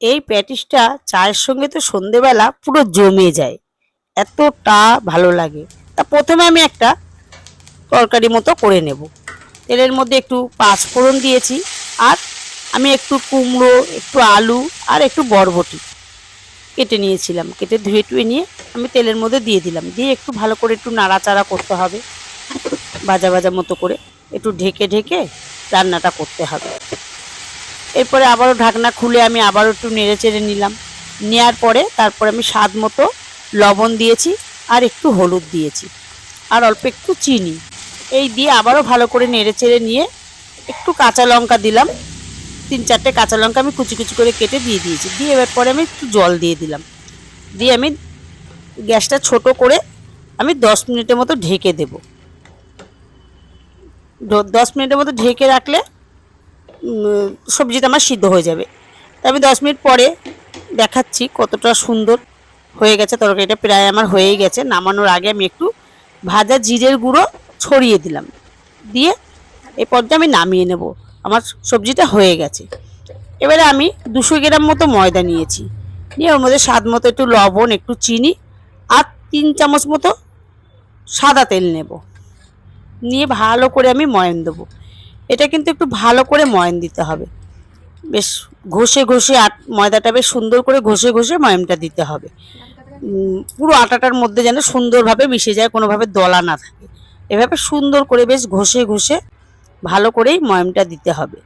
এই প্যাটিসটা চায়ের সঙ্গে তো সন্ধেবেলা পুরো জমে যায়। এতটা ভালো লাগে। তা প্রথমে আমি একটা তরকারি মতো করে নেব। তেলের মধ্যে একটু পাঁচ ফোড়ন দিয়েছি আর আমি একটু কুমড়ো, একটু আলু আর একটু বরবটি কেটে নিয়েছিলাম। কেটে ধুয়ে টুয়ে নিয়ে আমি তেলের মধ্যে দিয়ে দিলাম। দিয়ে একটু ভালো করে একটু নাড়াচাড়া করতে হবে। ভাজা ভাজা মতো করে একটু ঢেকে ঢেকে রান্নাটা করতে হবে। এরপরে আবারও ঢাকনা খুলে আমি আবারও একটু নেড়ে চেড়ে নিলাম। নেওয়ার পরে তারপরে আমি স্বাদ মতো লবণ দিয়েছি আর একটু হলুদ দিয়েছি আর অল্প একটু চিনি। এই দিয়ে আবারও ভালো করে নেড়ে চেড়ে নিয়ে একটু কাঁচা লঙ্কা দিলাম। তিন চারটে কাঁচা লঙ্কা আমি কুচি কুচি করে কেটে দিয়ে দিয়েছি। দিয়ে এবার পরে আমি একটু জল দিয়ে দিলাম। দিয়ে আমি গ্যাসটা ছোট করে আমি দশ মিনিটের মতো ঢেকে দেব। দশ মিনিটের মতো ঢেকে রাখলে সবজিটা আমার সিদ্ধ হয়ে যাবে। তা আমি দশ মিনিট পরে দেখাচ্ছি কতটা সুন্দর হয়ে গেছে তরকারিটা। প্রায় আমার হয়েই গেছে। নামানোর আগে আমি একটু ভাজা জিরের গুঁড়ো ছড়িয়ে দিলাম। দিয়ে এই পর্যায়ে আমি নামিয়ে নেব। আমার সবজিটা হয়ে গেছে। এবারে আমি দুশো গ্রাম মতো ময়দা নিয়েছি। নিয়ে ওর মধ্যে স্বাদ মতো একটু লবণ, একটু চিনি আর তিন চামচ মতো সাদা তেল নেব। নিয়ে ভালো করে আমি ময়ন দেবো। এটা কিন্তু একটু ভালো করে ময়ন দিতে হবে। বেশ ঘষে ঘষে আট, ময়দাটা বেশ সুন্দর করে ঘষে ঘষে ময়মটা দিতে হবে। পুরো আটাটার মধ্যে যেন সুন্দরভাবে মিশে যায়, কোনোভাবে দলা না থাকে। এভাবে সুন্দর করে বেশ ঘষে ঘষে ভালো করেই ময়মটা দিতে হবে।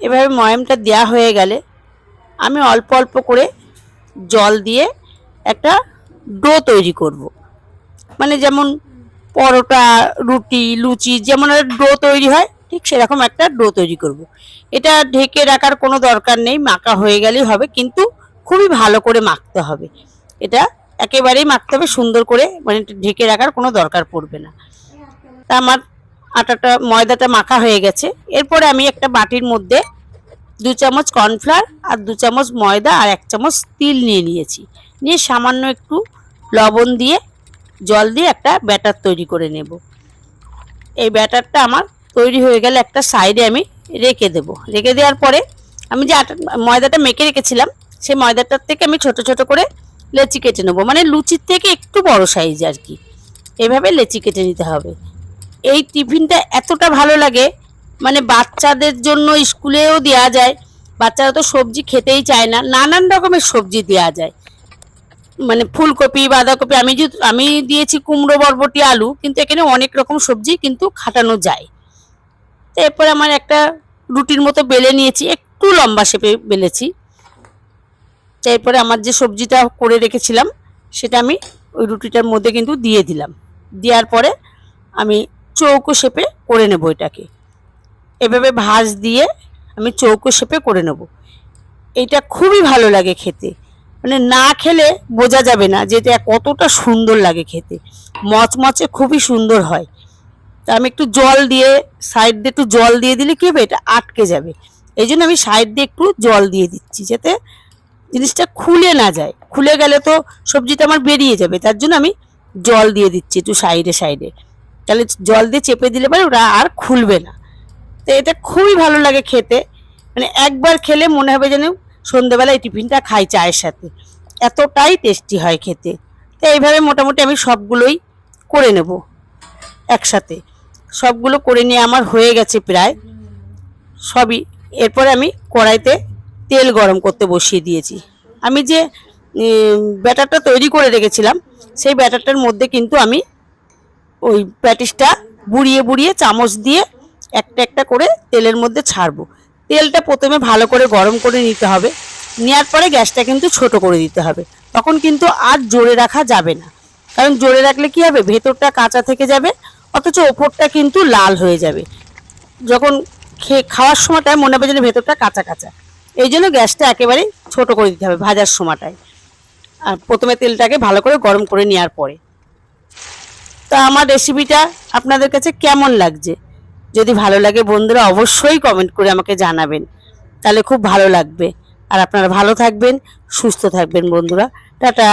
এভাবে ময়মটা দেওয়া হয়ে গেলে আমি অল্প অল্প করে জল দিয়ে একটা ডো তৈরি করব। মানে যেমন পরোটা, রুটি, লুচি, যেমন একটা ডো তৈরি হয় ঠিক সেরকম একটা ডো তৈরি করব। এটা ঢেকে রাখার কোনো দরকার নেই, মাখা হয়ে গেলেই হবে, কিন্তু খুবই ভালো করে মাখতে হবে। এটা একেবারেই মাখতে হবে, সুন্দর করে মানে ঢেকে রাখার কোনো দরকার পড়বে না। তা আমার আটাটা, ময়দাটা মাখা হয়ে গেছে। এরপরে আমি একটা বাটির মধ্যে দু চামচ কর্নফ্লাওয়ার আর দু চামচ ময়দা আর এক চামচ তিল নিয়ে নিয়েছি। নিয়ে সামান্য একটু লবণ দিয়ে, জল দিয়ে একটা ব্যাটার তৈরি করে নেব। এই ব্যাটারটা আমার তৈরি হয়ে গেলে একটা সাইডে আমি রেখে দেব। রেখে দেওয়ার পরে আমি যে আটা ময়দাটা মেখে রেখেছিলাম, সেই ময়দাটার থেকে আমি ছোট ছোট করে লেচি কেটে নেব। মানে লুচির থেকে একটু বড় সাইজ আর কি এভাবে লেচি কেটে নিতে হবে। এই টিফিনটা এতটা ভালো লাগে মানে বাচ্চাদের জন্য স্কুলেও দেওয়া যায়, বাচ্চারা তো সবজি খেতেই চায় না, নানান রকমের সবজি দেওয়া যায়। মানে ফুলকপি, বাঁধাকপি, আমি যে আমি দিয়েছি কুমড়ো, বরবটি, আলু, কিন্তু এখানে অনেক রকম সবজি কিন্তু খাটানো যায়। তো এরপর আমার একটা রুটির মতো বেলে নিয়েছি, একটু লম্বা শেপে বেলেছি। এরপরে আমার যে সবজিটা করে রেখেছিলাম, সেটা আমি ওই রুটিটার মধ্যে কিন্তু দিয়ে দিলাম। দেওয়ার পরে আমি চৌকো শেপে করে নেব এটাকে। এভাবে ভাঁজ দিয়ে আমি চৌকো শেপে করে নেব। এটা খুবই ভালো লাগে খেতে। মানে না খেলে বোঝা যাবে না যে এটা কতটা সুন্দর লাগে খেতে। মচমচে খুবই সুন্দর হয়। তা আমি একটু জল দিয়ে সাইড দিয়ে একটু জল দিয়ে দিলে কি হবে? এটা আটকে যাবে। এই জন্য আমি সাইড দিয়ে একটু জল দিয়ে দিচ্ছি যাতে জিনিসটা খুলে না যায়। খুলে গেলে তো সবজিটা আমার বেরিয়ে যাবে, তার জন্য আমি জল দিয়ে দিচ্ছি একটু সাইডে সাইডে তাহলে জল দিয়ে চেপে দিলে পরে ওরা আর খুলবে না। তো এটা খুবই ভালো লাগে খেতে। মানে একবার খেলে মনে হবে যেন সন্ধেবেলা এই টিফিনটা খাই চায়ের সাথে। এতটাই টেস্টি হয় খেতে। তো এইভাবে মোটামুটি আমি সবগুলোই করে নেব একসাথে। সবগুলো করে নিয়ে আমার হয়ে গেছে প্রায়। সবই। এরপরে আমি কড়াইতে তেল গরম করতে বসিয়ে দিয়েছি। আমি যে ব্যাটারটা তৈরি করে রেখেছিলাম, সেই ব্যাটারটার মধ্যে কিন্তু আমি ওই প্যাটিসটা বুড়িয়ে বুড়িয়ে চামচ দিয়ে একটা একটা করে তেলের মধ্যে ছাড়বো। তেলটা প্রথমে ভালো করে গরম করে নিতে হবে। নেওয়ার পরে গ্যাসটা কিন্তু ছোট করে দিতে হবে। তখন কিন্তু আর জোরে রাখা যাবে না। কারণ জোরে রাখলে কি হবে? ভেতরটা কাঁচা থেকে যাবে। অথচ ওপরটা কিন্তু লাল হয়ে যাবে। যখন খেয়ে খাওয়ার সময়টায় মনে হবে যেন ভেতরটা কাঁচা কাঁচা। এই জন্য গ্যাসটা একেবারেই ছোট করে দিতে হবে ভাজার সময়টায়। আর প্রথমে তেলটাকে ভালো করে গরম করে নেওয়ার পরে। তা আমার রেসিপিটা আপনাদের কাছে কেমন লাগছে? যদি ভালো লাগে বন্ধুরা অবশ্যই কমেন্ট করে আমাকে জানাবেন। তাহলে খুব ভালো লাগবে। আর আপনারা ভালো থাকবেন, সুস্থ থাকবেন বন্ধুরা। টাটা।